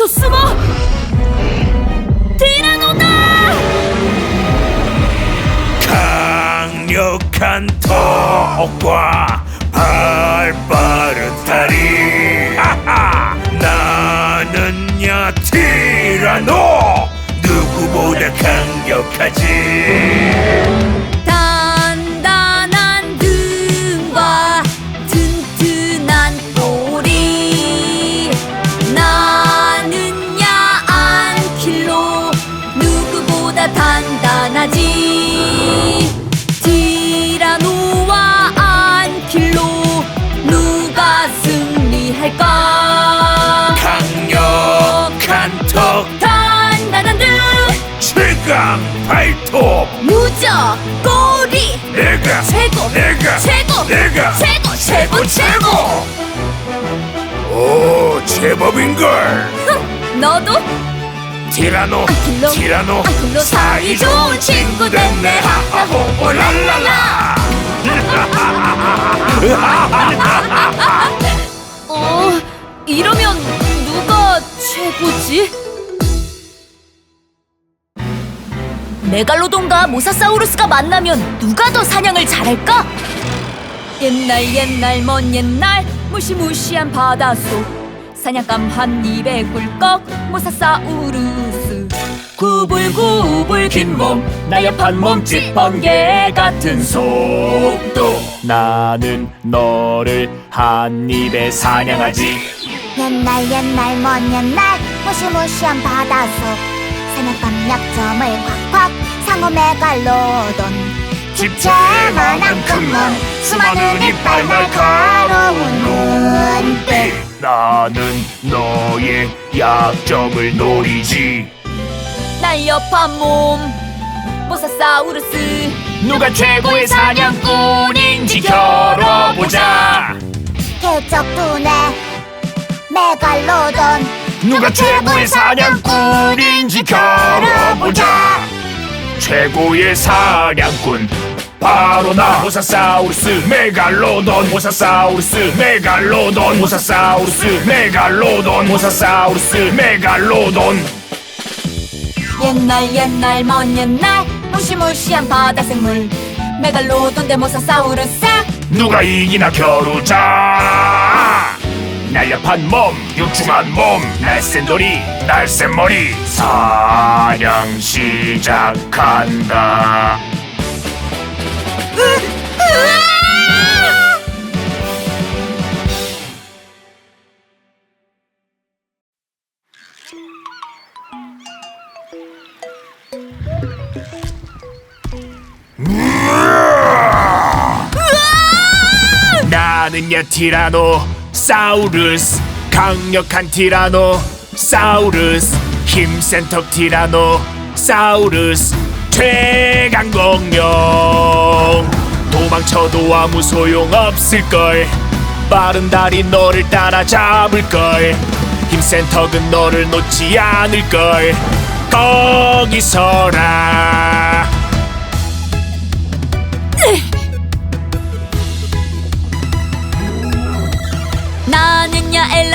어서 숨어! 티라노다! 강력한 턱과 발 빠른 다리 하하 나는야 티라노 누구보다 강력하지 톱. 무적 꼬리 내가 최고 내가 최고 내가 최고 최고 최고 오 제법인걸. 흥, 너도? 티라노 안킬로, 티라노 안킬로 사이 좋은 친구 됐네. 하하호 오랄랄라. 어 이러면 누가 최고지? 메갈로돈과 모사사우루스가 만나면 누가 더 사냥을 잘할까? 옛날 옛날 먼 옛날 무시무시한 바닷속. 사냥감 한 입에 꿀꺽 모사사우루스. 구불구불 긴몸 나엽한 몸짓 번개 같은 속도. 나는 너를 한 입에 사냥하지. 옛날 옛날 먼 옛날 무시무시한 바닷속 사냥감 약점을 콱콱 상어 메갈로돈 집채만한 큰몸 수많은 이빨 날카로운 눈빛. 나는 너의 약점을 노리지. 날렵한 몸 모사사우루스. 누가 최고의 사냥꾼인지 겨뤄보자. 개적 두뇌 메갈로돈 누가 최고의 사냥꾼인지 겨뤄보자. 최고의 사냥꾼. 바로 나 모사사우루스 메갈로돈. 모사사우루스 메갈로돈. 모사사우루스 메갈로돈. 모사사우루스 메갈로돈. 옛날 옛날 먼 옛날 무시무시한 바다 생물. 메갈로돈 대 모사사우루스. 누가 이기나 겨루자 날렵한 몸 육중한 몸 날쌘 돌이 날쌘 머리. 사냥 시작한다. 나는야 티라노 사우루스 강력한 티라노. 사우루스 힘센 턱 티라노. 사우루스 최강 공룡. 도망쳐도 아무 소용 없을걸. 빠른 다리 너를 따라잡을걸. 힘센 턱은 너를 놓지 않을걸. 거기 서라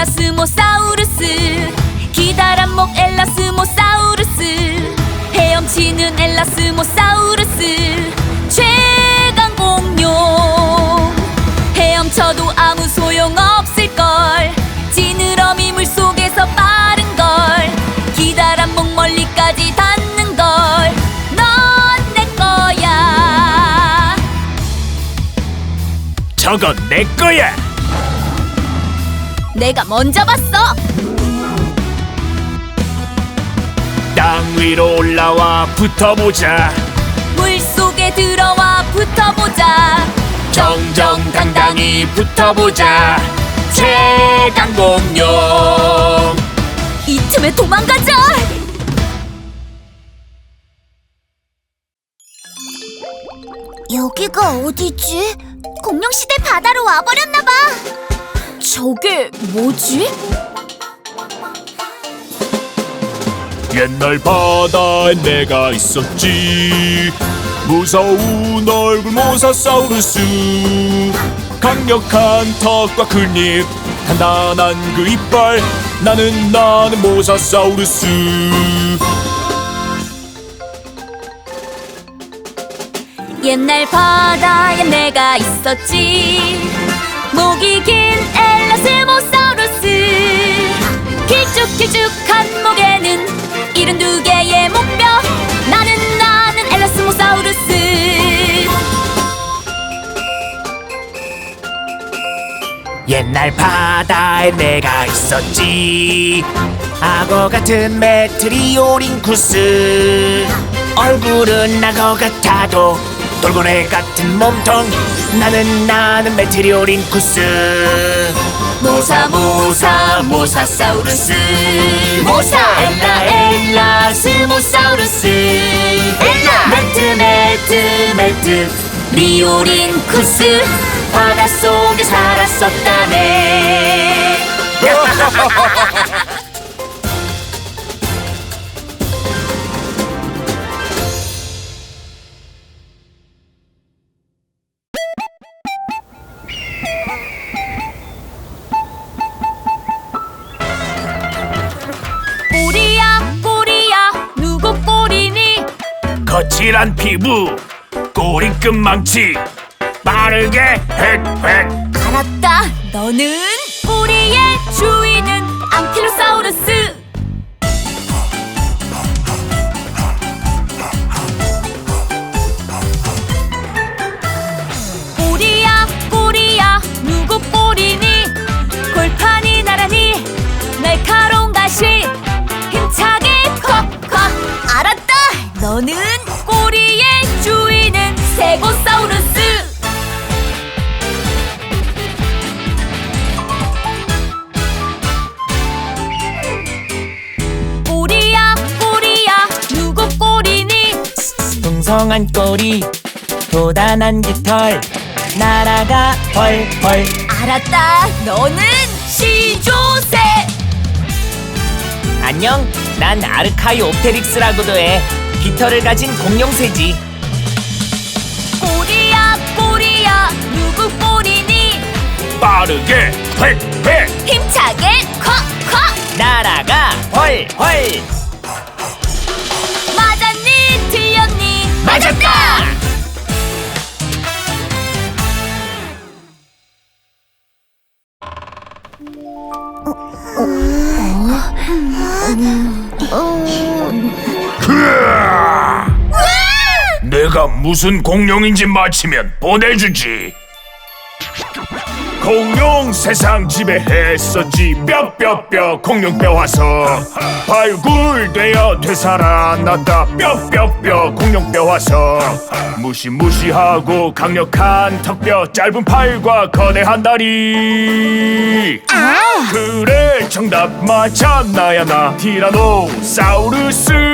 엘라스모사우루스 기다란 목 엘라스모사우루스 헤엄치는 엘라스모사우루스 최강 공룡. 헤엄쳐도 아무 소용 없을걸 지느러미 물속에서 빠른걸 기다란 목 멀리까지 닿는걸 넌 내 거야. 저건 내 거야 내가 먼저 봤어. 땅 위로 올라와 붙어보자. 물 속에 들어와 붙어보자. 정정당당히 붙어보자. 최강 공룡. 이 틈에 도망가자. 여기가 어디지? 공룡시대 바다로 와버렸나봐 저게 뭐지? 옛날 바다에 내가 있었지. 무서운 얼굴 모사사우루스. 강력한 턱과 큰 입 단단한 그 이빨. 나는 나는 모사사우루스. 옛날 바다에 내가 있었지 길쭉길쭉한 목에는 일흔 두 개의 목뼈 나는 나는 엘라스모사우루스. 옛날 바다에 내가 있었지. 악어 같은 메트리오링쿠스. 얼굴은 악어 같아도 돌고래 같은 몸통. 나는 나는 메트리오링쿠스. 모사 모사 모사사우루스. 모사! 엘라 엘라 스모사우루스. 엘라! 매트 매트 매트. 리오링쿠스. 바닷속에 살았었다네 거칠한 피부 꼬리끝 망치 빠르게 획획 알았다. 너는 꼬리의 주인 풍성한 꼬리 도단한 깃털. 날아가 펄펄 알았다. 너는 시조새 안녕. 난 아르카이 옵테릭스라고도 해. 깃털을 가진 공룡새지. 꼬리야 꼬리야. 누구 꼬리니? 빠르게 획획 힘차게 콱콱. 날아가 펄펄 맞았다! 내가 무슨 공룡인지 맞히면 보내주지. 공룡 세상 지배했었지. 뼈뼈뼈 공룡 뼈 와서 발굴되어 되살아났다. 뼈뼈뼈 공룡 뼈 와서 무시무시하고 강력한 턱뼈 짧은 팔과 거대한 다리. 그래 정답 맞아 나야 나 티라노사우루스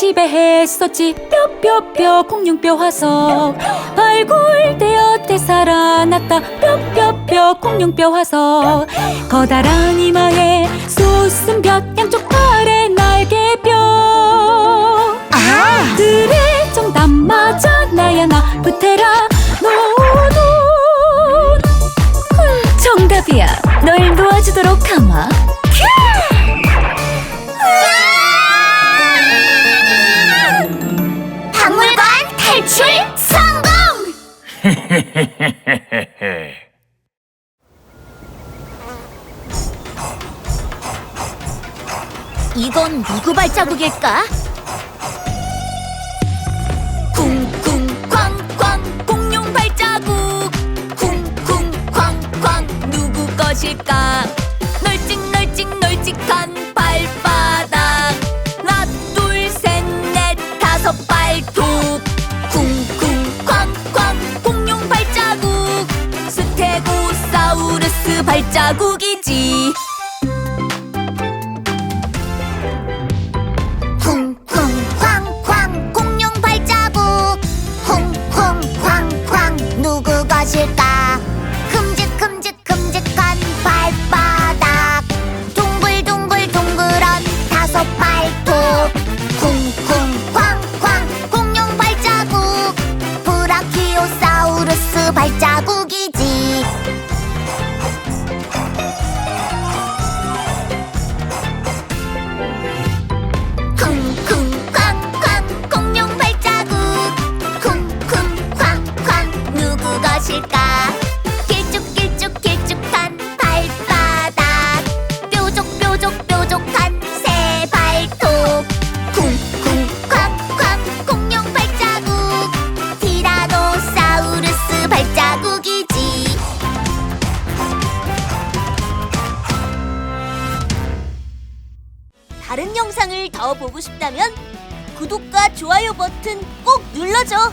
지배했었지. 뼈뼈뼈 공룡뼈 화석. 발굴되어 되살아났다. 뼈뼈뼈 공룡뼈 화석. 커다란 이마에 솟은 볕 양쪽 팔에 날개뼈 이건 누구 발자국일까? 쿵쿵 쾅쾅 공룡 발자국 쿵쿵 쾅쾅 누구 것일까? 영상을 더 보고 싶다면 구독과 좋아요 버튼 꼭 눌러줘.